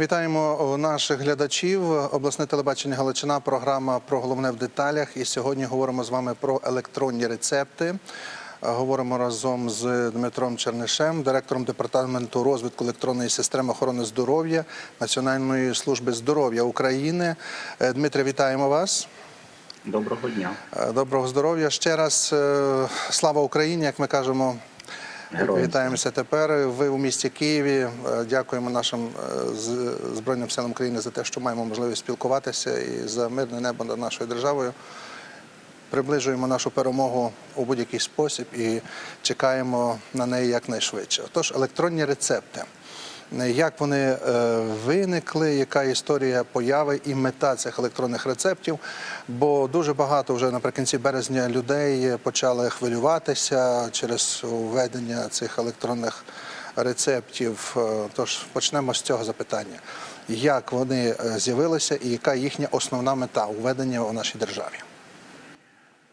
Вітаємо наших глядачів. Обласне телебачення Галичина. Програма про головне в деталях. І сьогодні говоримо з вами про електронні рецепти. Говоримо разом з Дмитром Чернишем, директором департаменту розвитку електронної системи охорони здоров'я Національної служби здоров'я України. Е, Дмитре, вітаємо вас. Доброго дня. Е, Доброго здоров'я. Ще раз е, слава Україні, як ми кажемо. Героям Вітаємося тепер. Ви у місті Києві. Е, Дякуємо нашим е, Збройним силам України за те, що маємо можливість спілкуватися і за мирне небо над нашою державою. Приближуємо нашу перемогу у будь-який спосіб і чекаємо на неї якнайшвидше. Отож, електронні рецепти. Як вони е, виникли, яка історія появи і мета цих електронних рецептів? Бо дуже багато вже наприкінці березня людей почали хвилюватися через введення цих електронних рецептів. Е, Тож почнемо з цього запитання: як вони е, з'явилися і яка їхня основна мета введення у нашій державі?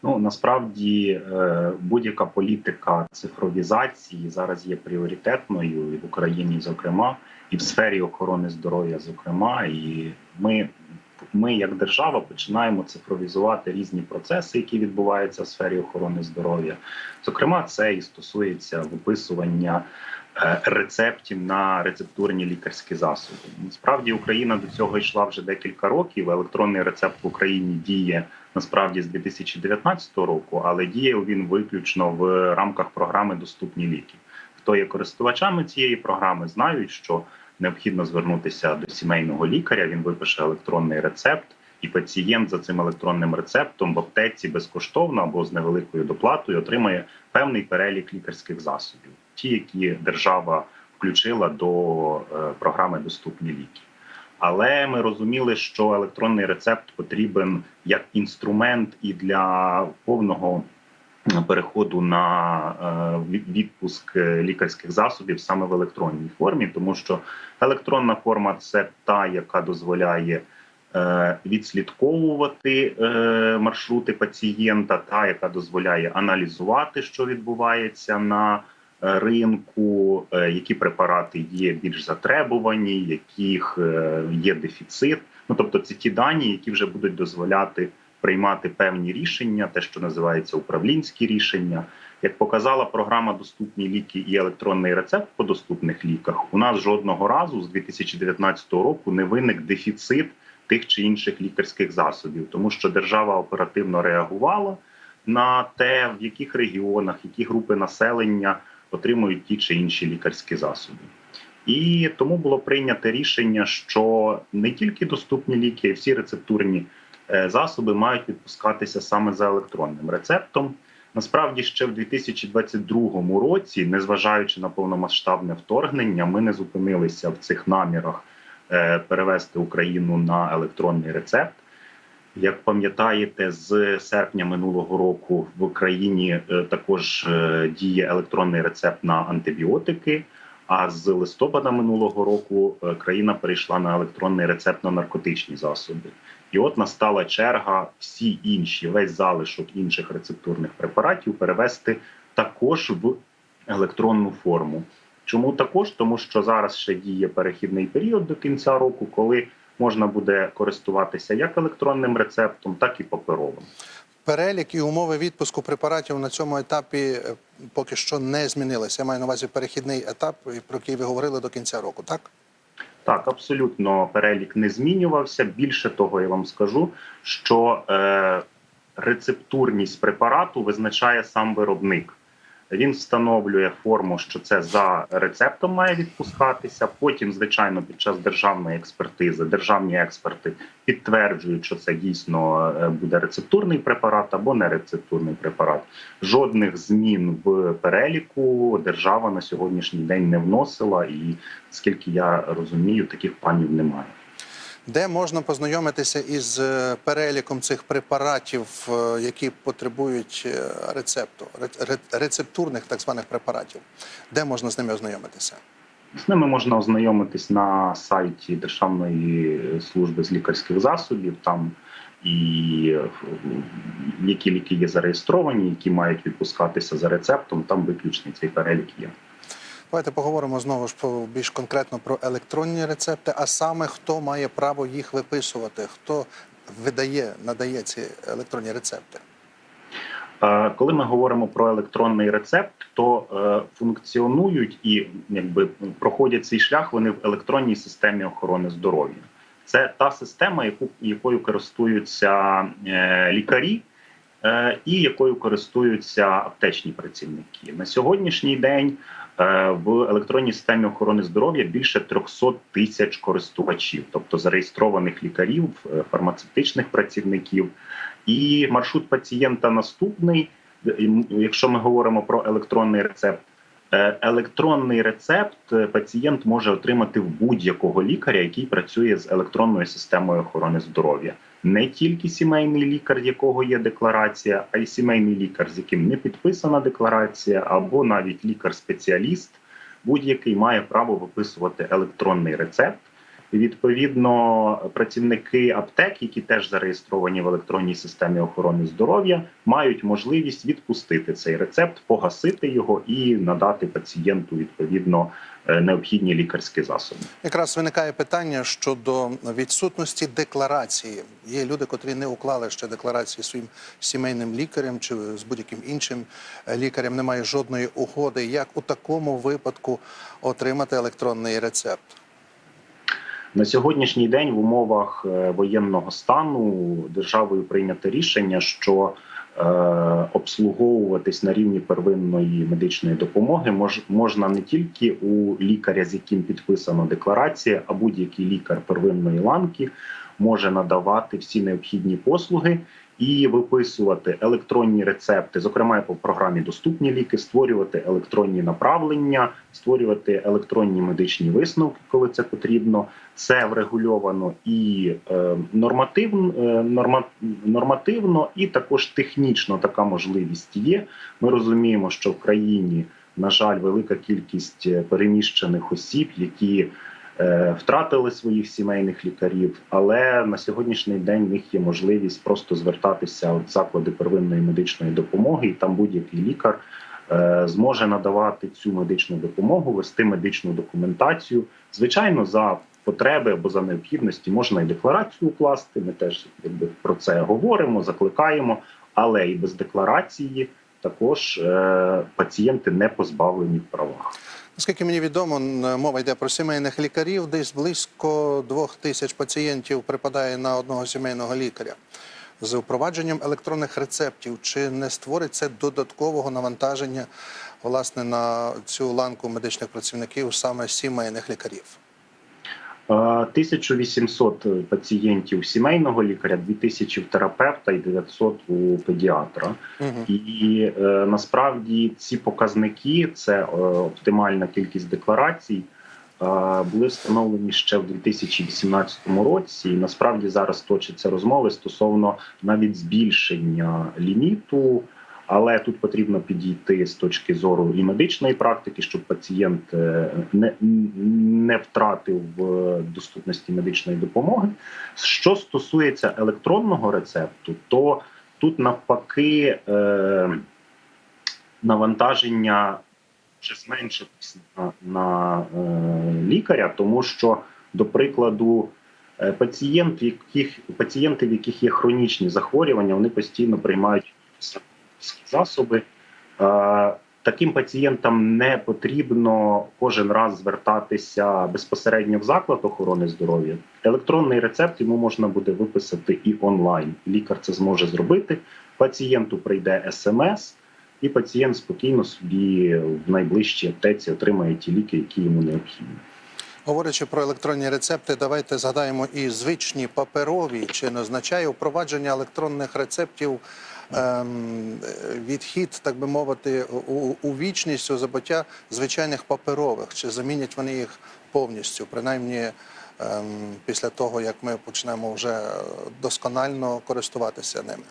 Ну насправді е, будь-яка політика цифровізації зараз є пріоритетною і в Україні, зокрема, і в сфері охорони здоров'я, зокрема, і ми. Ми, як держава, починаємо цифровізувати різні процеси, які відбуваються в сфері охорони здоров'я. Зокрема, це і стосується виписування е, рецептів на рецептурні лікарські засоби. Насправді Україна до цього йшла вже декілька років. Електронний рецепт в Україні діє насправді з 2019 року, але діє він виключно в рамках програми Доступні ліки. Хто є користувачами цієї програми, знають, що необхідно звернутися до сімейного лікаря. Він випише електронний рецепт, і пацієнт за цим електронним рецептом в аптеці безкоштовно або з невеликою доплатою отримає певний перелік лікарських засобів, ті, які держава включила до е, програми Доступні ліки. Але ми розуміли, що електронний рецепт потрібен як інструмент і для повного переходу на е, відпуск е, лікарських засобів саме в електронній формі, тому що електронна форма це та, яка дозволяє е, відслідковувати маршрути пацієнта, та яка дозволяє аналізувати, що відбувається на ринку, е, які препарати є більш затребувані, яких е, є дефіцит. Ну тобто, це ті дані, які вже будуть дозволяти приймати певні рішення, те, що називається управлінські рішення. Як показала програма Доступні ліки і електронний рецепт по доступних ліках, у нас жодного разу з 2019 року не виник дефіцит тих чи інших лікарських засобів, тому що держава оперативно реагувала на те, в яких регіонах, які групи населення отримують ті чи інші лікарські засоби. І тому було прийнято рішення, що не тільки доступні ліки, а й всі рецептурні е, засоби мають відпускатися саме за електронним рецептом. Насправді, ще в 2022 році, незважаючи на повномасштабне вторгнення, ми не зупинилися в цих намірах е, перевести Україну на електронний рецепт. Як пам'ятаєте, з серпня минулого року в Україні е, також е, діє електронний рецепт на антибіотики. А з листопада минулого року е, країна перейшла на електронний рецепт на наркотичні засоби. І от настала черга всі інші, весь залишок інших рецептурних препаратів перевести також в електронну форму. Чому також? Тому що зараз ще діє перехідний період до кінця року, коли можна буде користуватися як електронним рецептом, так і паперовим. Перелік і умови відпуску препаратів на цьому етапі е, поки що не змінилися. Я маю на увазі перехідний етап, про який ви говорили до кінця року, так? Так, абсолютно перелік не змінювався. Більше того, я вам скажу, що е, рецептурність препарату визначає сам виробник. Він встановлює форму, що це за рецептом має відпускатися. Потім, звичайно, під час державної експертизи державні експерти підтверджують, що це дійсно е, буде рецептурний препарат або не рецептурний препарат. Жодних змін в переліку держава на сьогоднішній день не вносила, і скільки я розумію, таких планів немає. Де можна познайомитися із е, переліком цих препаратів, е, які потребують е, рецепту, ре- ре- рецептурних так званих препаратів? Де можна з ними ознайомитися? З ними можна ознайомитись на сайті Державної служби з лікарських засобів. Там і які ліки є зареєстровані, які мають відпускатися за рецептом. Там виключний цей перелік є. Давайте поговоримо знову ж більш конкретно про електронні рецепти, а саме хто має право їх виписувати, хто видає, надає ці електронні рецепти. Е, Коли ми говоримо про електронний рецепт, то е, функціонують і якби проходять цей шлях вони в електронній системі охорони здоров'я. Це та система, яку якою користуються е, лікарі. І якою користуються аптечні працівники на сьогоднішній день в електронній системі охорони здоров'я більше 300 тисяч користувачів, тобто зареєстрованих лікарів, е, фармацевтичних працівників. І маршрут пацієнта наступний. Якщо ми говоримо про електронний рецепт, е, електронний рецепт е, пацієнт може отримати в будь-якого лікаря, який працює з електронною системою охорони здоров'я. Не тільки сімейний лікар, якого є декларація, а й сімейний лікар, з яким не підписана декларація, або навіть лікар-спеціаліст, будь-який має право виписувати електронний рецепт. Відповідно працівники аптек, які теж зареєстровані в електронній системі охорони здоров'я, мають можливість відпустити цей рецепт, погасити його і надати пацієнту відповідно необхідні лікарські засоби. Якраз виникає питання щодо відсутності декларації. Є люди, котрі не уклали ще декларації своїм сімейним лікарем чи з будь-яким іншим е, лікарем. Немає жодної угоди. Як у такому випадку отримати електронний рецепт? На сьогоднішній день в умовах е, воєнного стану державою прийнято рішення, що е, обслуговуватись на рівні первинної медичної допомоги. Мож, можна не тільки у лікаря, з яким підписана декларація, а будь-який лікар первинної ланки може надавати всі необхідні послуги і виписувати електронні рецепти, зокрема по програмі Доступні ліки, створювати електронні направлення, створювати електронні медичні висновки, коли це потрібно. Це врегульовано і е, нормативно, е, норма, нормативно, і також технічно така можливість є. Ми розуміємо, що в країні, на жаль, велика кількість е, переміщених осіб, які втратили своїх сімейних лікарів, але на сьогоднішній день в них є можливість просто звертатися в заклади первинної медичної допомоги, і там будь-який лікар е, зможе надавати цю медичну допомогу, вести медичну документацію. Звичайно, за потреби або за необхідності можна і декларацію укласти. Ми теж якби про це говоримо, закликаємо, але і без декларації також е, пацієнти не позбавлені в правах. Наскільки мені відомо, мова йде про сімейних лікарів. Десь близько двох тисяч пацієнтів припадає на одного сімейного лікаря. З впровадженням електронних рецептів чи не створить це додаткового навантаження власне на цю ланку медичних працівників саме сімейних лікарів? Е, 1800 пацієнтів сімейного лікаря, 2000 в терапевта і 900 у педіатра. Угу. І е, насправді ці показники, це е, оптимальна кількість декларацій, е, були встановлені ще в 2018 році. І насправді зараз точаться розмови стосовно навіть збільшення ліміту. Але тут потрібно підійти з точки зору і медичної практики, щоб пацієнт е, не, не втратив доступності медичної допомоги. Що стосується електронного рецепту, то тут навпаки е, навантаження вже зменшилось на, на е, лікаря, тому що, до прикладу, е, пацієнт, яких пацієнти, в яких є хронічні захворювання, вони постійно приймають засоби. Е, Таким пацієнтам не потрібно кожен раз звертатися безпосередньо в заклад охорони здоров'я. Електронний рецепт йому можна буде виписати і онлайн. Лікар це зможе зробити. Пацієнту прийде смс, і пацієнт спокійно собі в найближчій аптеці отримає ті ліки, які йому необхідні. Говорячи про електронні рецепти, давайте згадаємо і звичні паперові. Чи не означає впровадження електронних рецептів відхід, так би мовити, у, у вічність у забуття звичайних паперових? Чи замінять вони їх повністю, принаймні ем, після того, як ми почнемо вже досконально користуватися ними?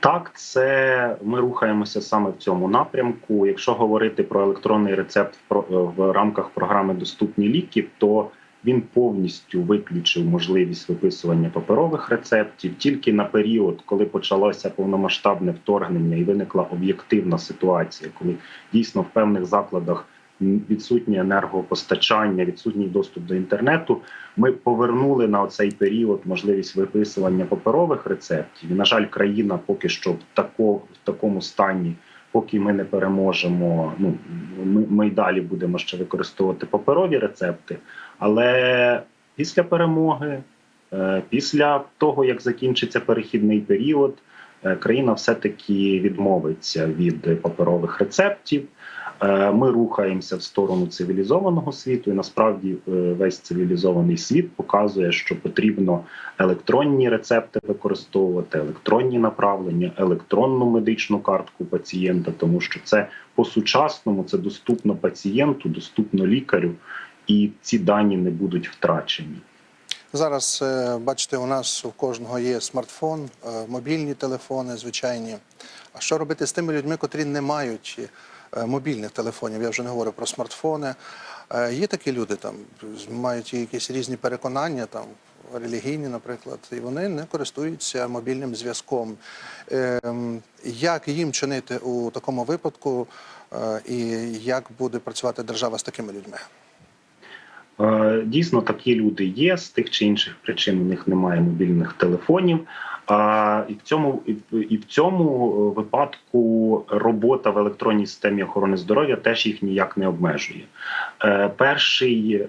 Так, це ми рухаємося саме в цьому напрямку. Якщо говорити про електронний рецепт в рамках програми Доступні ліки, то він повністю виключив можливість виписування паперових рецептів тільки на період, коли почалося повномасштабне вторгнення і виникла об'єктивна ситуація, коли дійсно в певних закладах відсутнє енергопостачання, відсутній доступ до інтернету. Ми повернули на цей період можливість виписування паперових рецептів. І, на жаль, країна поки що в тако, в такому стані, поки ми не переможемо. Ну ми, ми й далі будемо ще використовувати паперові рецепти. Але після перемоги, е, після того як закінчиться перехідний період, е, країна все-таки відмовиться від паперових рецептів. Е, Ми рухаємося в сторону цивілізованого світу, і насправді весь цивілізований світ показує, що потрібно електронні рецепти використовувати, електронні направлення, електронну медичну картку пацієнта, тому що це по-сучасному це доступно пацієнту, доступно лікарю, і ці дані не будуть втрачені. Зараз е, бачите, у нас у кожного є смартфон, е, мобільні телефони, звичайні. А що робити з тими людьми, котрі не мають е, мобільних телефонів? Я вже не говорю про смартфони. Є такі люди, там мають якісь різні переконання, там релігійні, наприклад, і вони не користуються мобільним зв'язком. Е, Як їм чинити у такому випадку, і як буде працювати держава з такими людьми? Е, Дійсно, такі люди є з тих чи інших причин. У них немає мобільних телефонів. А і в цьому і в- цьому е, випадку робота в електронній системі охорони здоров'я теж їх ніяк не обмежує. Е, Перший,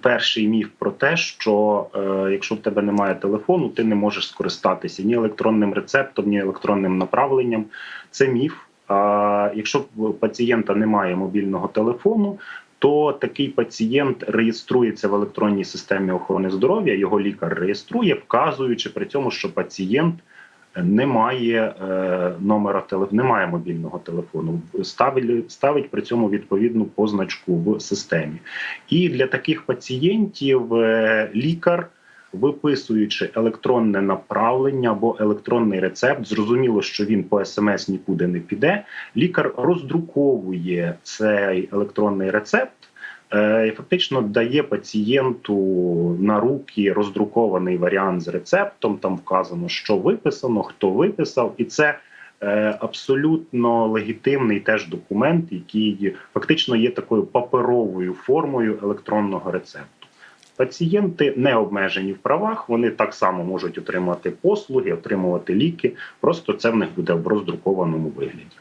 перший міф про те, що якщо в тебе немає телефону, ти не можеш скористатися ні електронним рецептом, ні електронним направленням. Це міф. А якщо пацієнта немає мобільного телефону, то такий пацієнт реєструється в електронній системі охорони здоров'я. Його лікар реєструє, вказуючи при цьому, що пацієнт не має е, номера не має мобільного телефону. Ставить, ставить при цьому відповідну позначку в системі. І для таких пацієнтів е, лікар. Виписуючи електронне направлення або електронний рецепт, зрозуміло, що він по смс нікуди не піде. Лікар роздруковує цей електронний рецепт е, і фактично дає пацієнту на руки роздрукований варіант з рецептом. Там вказано, що виписано, хто виписав, і це е, абсолютно легітимний теж документ, який фактично є такою паперовою формою електронного рецепту. Пацієнти не обмежені в правах, вони так само можуть отримати послуги, отримувати ліки. Просто це в них буде в роздрукованому вигляді.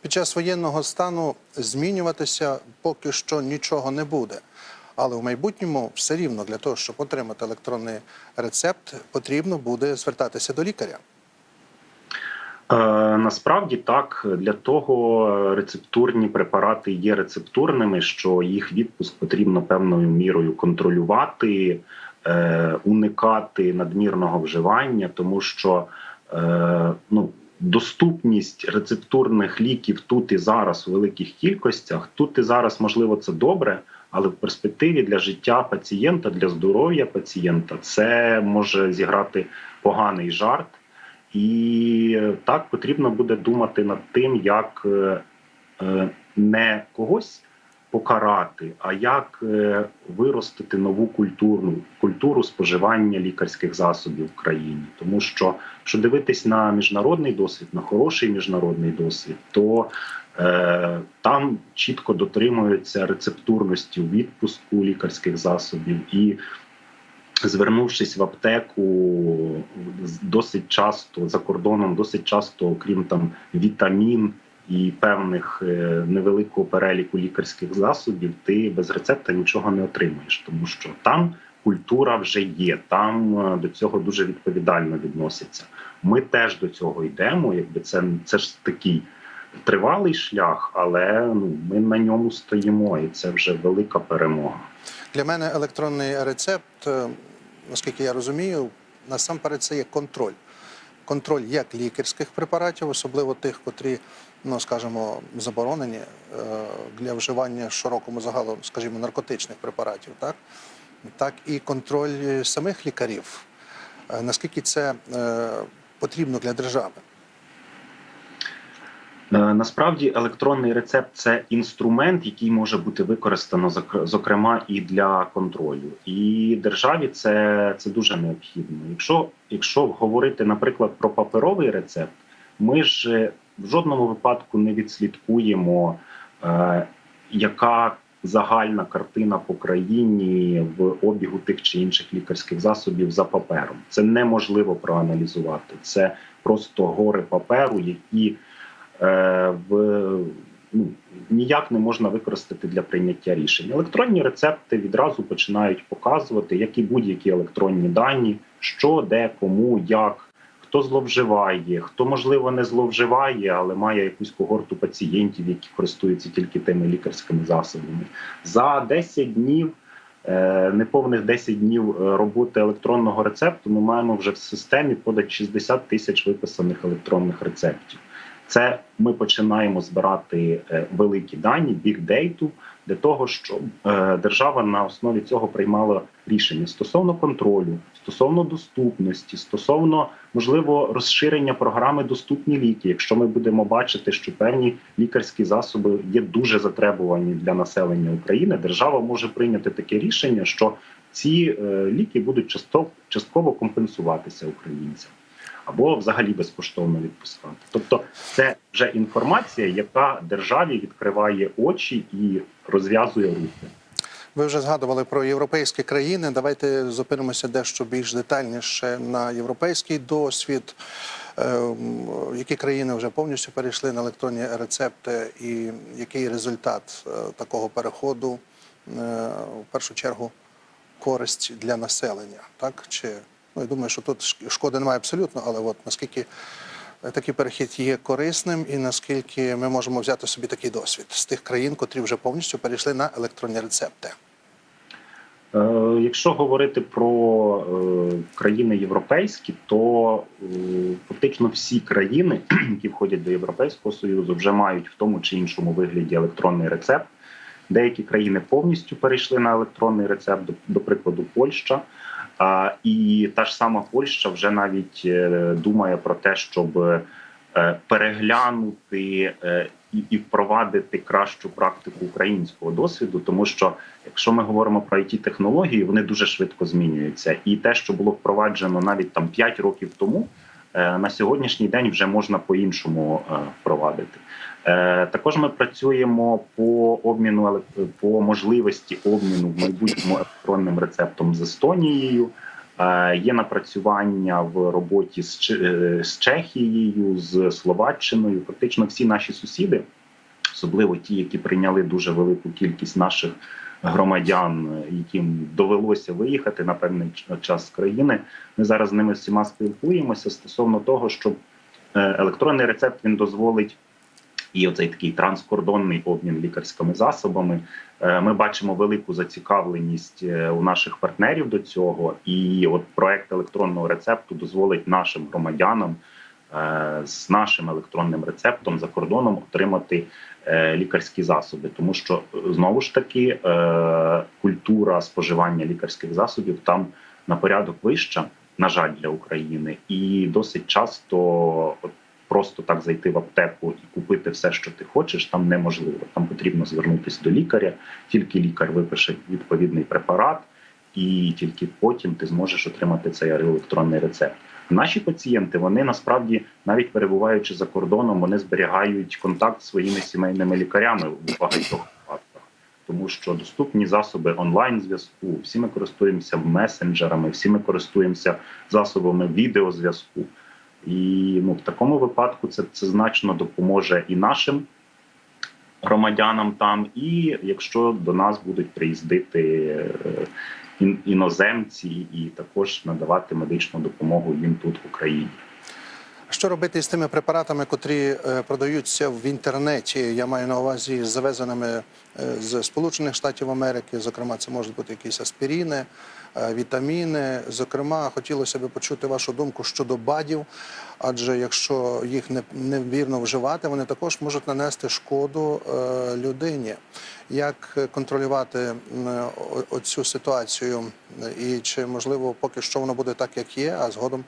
Під час воєнного стану змінюватися поки що нічого не буде. Але в майбутньому все рівно для того, щоб отримати електронний рецепт, потрібно буде звертатися до лікаря. Е, насправді так для того рецептурні препарати є рецептурними, що їх відпуск потрібно певною мірою контролювати, е, уникати надмірного вживання, тому що е, ну. Доступність рецептурних ліків тут і зараз у великих кількостях. Тут і зараз можливо це добре, але в перспективі для життя пацієнта, для здоров'я пацієнта це може зіграти поганий жарт. І так потрібно буде думати над тим, як е, е, не когось покарати, а як е, виростити нову культурну культуру споживання лікарських засобів в країні. Тому що якщо дивитись на міжнародний досвід, на хороший міжнародний досвід, то е, там чітко дотримуються рецептурності у відпуску лікарських засобів і звернувшись в аптеку досить часто за кордоном, досить часто, окрім там вітамін і певних е, невеликого переліку лікарських засобів, ти без рецепта нічого не отримаєш, тому що там культура вже є, там е, до цього дуже відповідально відносяться. Ми теж до цього йдемо. Якби це це ж такий тривалий шлях, але ну ми на ньому стоїмо, і це вже велика перемога. Для мене електронний рецепт, е, наскільки я розумію, насамперед це є контроль. Контроль як лікарських препаратів, особливо тих, котрі, ну скажімо, заборонені е, для вживання широкому загалу, скажімо, наркотичних препаратів, так, так і контроль самих лікарів. Е, Наскільки це потрібно для держави? Е, Насправді електронний рецепт це інструмент, який може бути використано зок- зокрема і для контролю. І державі це, це дуже необхідно. Якщо, якщо говорити, наприклад, про паперовий рецепт, ми ж е, в жодному випадку не відслідкуємо, е, яка загальна картина по країні в обігу тих чи інших лікарських засобів за папером. Це неможливо проаналізувати. Це просто гори паперу, які в ну, ніяк не можна використати для прийняття рішень. Електронні рецепти відразу починають показувати, які будь-які електронні дані, що, де, кому, як, хто зловживає, хто можливо не зловживає, але має якусь когорту пацієнтів, які користуються тільки тими лікарськими засобами. За 10 днів. е, Неповних 10 днів е, роботи електронного рецепту ми маємо вже в системі понад 60 тисяч виписаних електронних рецептів. Це ми починаємо збирати е, великі дані, бікдейту для того, щоб е, держава на основі цього приймала рішення стосовно контролю, стосовно доступності, стосовно можливо розширення програми доступні ліки. Якщо ми будемо бачити, що певні лікарські засоби є дуже затребувані для населення України, держава може прийняти таке рішення, що ці е, ліки будуть частково компенсуватися українцям або взагалі безкоштовно відпускати. Тобто, це вже інформація, яка державі відкриває очі і розв'язує руки. Ви вже згадували про європейські країни. Давайте зупинимося дещо більш детальніше на європейський досвід. Е, Які країни вже повністю перейшли на електронні рецепти, і який результат е, такого переходу е, в першу чергу користь для населення? Так чи ну я думаю, що тут шкоди немає абсолютно, але от наскільки е, такий перехід є корисним, і наскільки ми можемо взяти собі такий досвід з тих країн, котрі вже повністю перейшли на електронні рецепти. Е, Якщо говорити про е, країни європейські, то фактично всі країни, які входять до Європейського союзу, вже мають в тому чи іншому вигляді електронний рецепт. Деякі країни повністю перейшли на електронний рецепт, до прикладу, Польща. І та ж сама Польща вже навіть е, думає про те, щоб е, переглянути е, і, впровадити кращу практику українського досвіду, тому що якщо ми говоримо про it технології, вони дуже швидко змінюються, і те, що було впроваджено навіть там 5 років тому, на сьогоднішній день вже можна по-іншому е, впровадити. Е, Також ми працюємо по обміну по можливості обміну в майбутньому електронним рецептом з Естонією. Е, Є напрацювання в роботі е, з Чехією, з Словаччиною. Фактично, всі наші сусіди, особливо ті, які прийняли дуже велику кількість наших громадян, яким довелося виїхати на певний час з країни. Ми зараз з ними всіма спілкуємося стосовно того, що електронний рецепт він дозволить. І оцей такий транскордонний обмін лікарськими засобами. Е, Ми бачимо велику зацікавленість е, у наших партнерів до цього, і от проект електронного рецепту дозволить нашим громадянам е, з нашим електронним рецептом за кордоном отримати лікарські засоби, тому що знову ж таки культура споживання лікарських засобів там на порядок вища, на жаль, для України, і досить часто от, просто так зайти в аптеку і купити все, що ти хочеш, там неможливо. Там потрібно звернутися до лікаря, тільки лікар випише відповідний препарат, і тільки потім ти зможеш отримати цей електронний рецепт. Наші пацієнти вони насправді, навіть перебуваючи за кордоном, вони зберігають контакт зі своїми сімейними лікарями у багатьох випадках, тому що доступні засоби онлайн зв'язку, всі ми користуємося месенджерами, всі ми користуємося засобами відеозв'язку. І ну, в такому випадку це, це значно допоможе і нашим громадянам там, і якщо до нас будуть приїздити е, іноземці і також надавати медичну допомогу їм тут в Україні. Що робити з тими препаратами, котрі е, продаються в інтернеті? Я маю на увазі з завезеними е, з Сполучених Штатів Америки. Зокрема, це можуть бути якісь аспіріни, е, вітаміни. Зокрема, хотілося б почути вашу думку щодо БАДів, адже якщо їх невірно вживати, вони також можуть нанести шкоду людині. Як контролювати оцю ситуацію? І чи можливо поки що воно буде так, як є, а згодом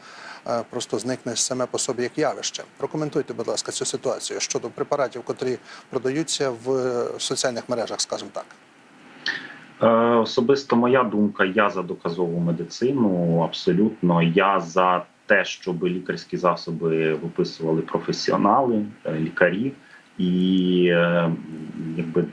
е, просто зникне саме по собі як явище? Прокоментуйте, будь ласка, цю ситуацію щодо препаратів, котрі продаються в е, соціальних мережах, скажімо так. Е, Особисто моя думка, я за доказову медицину. Абсолютно, я за те, щоб лікарські засоби виписували професіонали, лікарі. І е, якби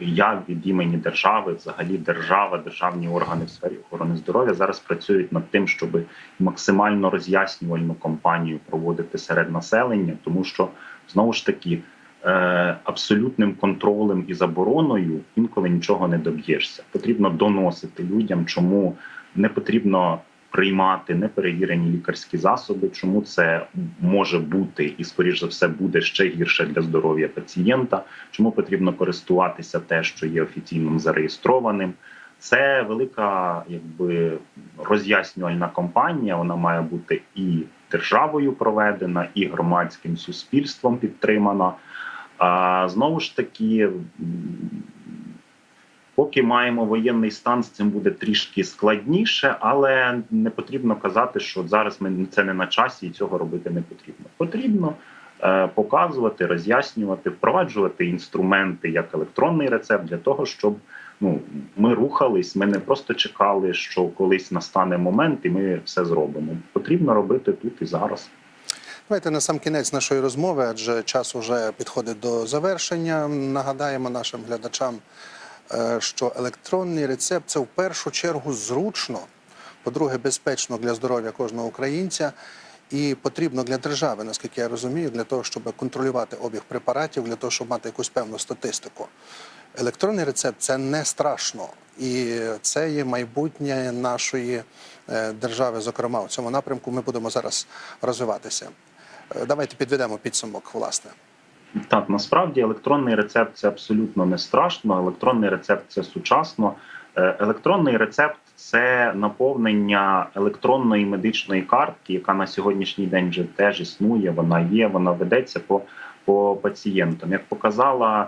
я від імені держави, взагалі держава, державні органи в сфері охорони здоров'я зараз працюють над тим, щоб максимально роз'яснювальну кампанію проводити серед населення, тому що знову ж таки е, абсолютним контролем і забороною інколи нічого не доб'єшся. Потрібно доносити людям, чому не потрібно приймати неперевірені лікарські засоби, чому це може бути і, скоріш за все, буде ще гірше для здоров'я пацієнта, чому потрібно користуватися те, що є офіційним зареєстрованим. Це велика, якби роз'яснювальна кампанія. Вона має бути і державою проведена, і громадським суспільством підтримана. А знову ж таки, поки маємо воєнний стан, з цим буде трішки складніше, але не потрібно казати, що зараз ми це не на часі і цього робити не потрібно. Потрібно е, показувати, роз'яснювати, впроваджувати інструменти як електронний рецепт для того, щоб ну ми рухались. Ми не просто чекали, що колись настане момент, і ми все зробимо. Потрібно робити тут і зараз. Давайте на сам кінець нашої розмови, адже час уже підходить до завершення. Нагадаємо нашим глядачам, що електронний рецепт це в першу чергу зручно, по-друге, безпечно для здоров'я кожного українця. І потрібно для держави, наскільки я розумію, для того, щоб контролювати обіг препаратів, для того, щоб мати якусь певну статистику. Електронний рецепт це не страшно, і це є майбутнє нашої е, держави. Зокрема, у цьому напрямку ми будемо зараз розвиватися. Е, Давайте підведемо підсумок, власне. Так, насправді електронний рецепт це абсолютно не страшно. Електронний рецепт це сучасно. Е, Електронний рецепт це наповнення електронної медичної картки, яка на сьогоднішній день вже теж існує. Вона є, вона ведеться по, по пацієнтам. Як показала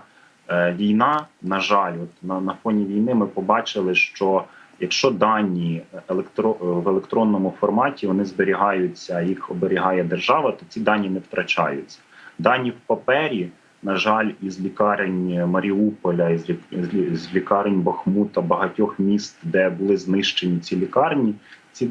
е, війна, на жаль, от на, на фоні війни ми побачили, що якщо дані електро, в електронному форматі вони зберігаються, їх оберігає держава, то ці дані не втрачаються. Дані в папері, на жаль, із лікарень Маріуполя, із з лікарень Бахмута, багатьох міст, де були знищені ці лікарні, ці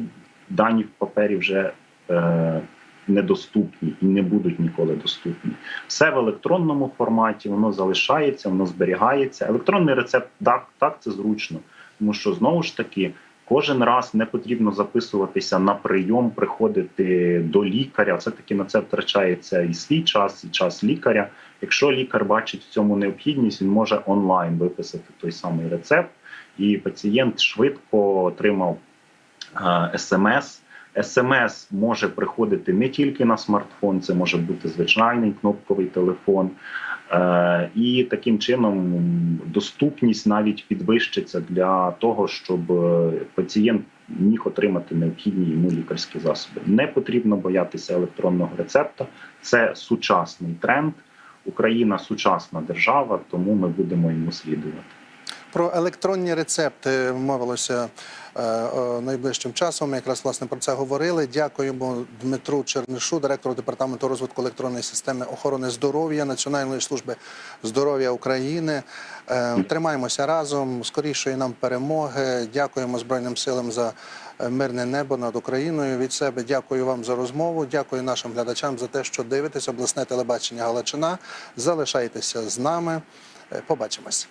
дані в папері вже е, недоступні і не будуть ніколи доступні. Все в електронному форматі, воно залишається, воно зберігається. Електронний рецепт так, так це зручно, тому що знову ж таки. Кожен раз не потрібно записуватися на прийом, приходити до лікаря. Все таки на це втрачається і свій час, і час лікаря. Якщо лікар бачить в цьому необхідність, він може онлайн виписати той самий рецепт, і пацієнт швидко отримав е, смс. СМС може приходити не тільки на смартфон, це може бути звичайний кнопковий телефон. Е, І таким чином доступність навіть підвищиться для того, щоб е, пацієнт міг отримати необхідні йому лікарські засоби. Не потрібно боятися електронного рецепта. Це сучасний тренд. Україна сучасна держава, тому ми будемо йому слідувати. Про електронні рецепти мовилося е, найближчим часом. Ми якраз власне про це говорили. Дякуємо Дмитру Чернишу, директору департаменту розвитку електронної системи охорони здоров'я Національної служби здоров'я України. Е, Тримаємося разом. Скорішої нам перемоги. Дякуємо Збройним силам за е, мирне небо над Україною. Від себе дякую вам за розмову. Дякую нашим глядачам за те, що дивитесь обласне телебачення Галичина. Залишайтеся з нами. Побачимось.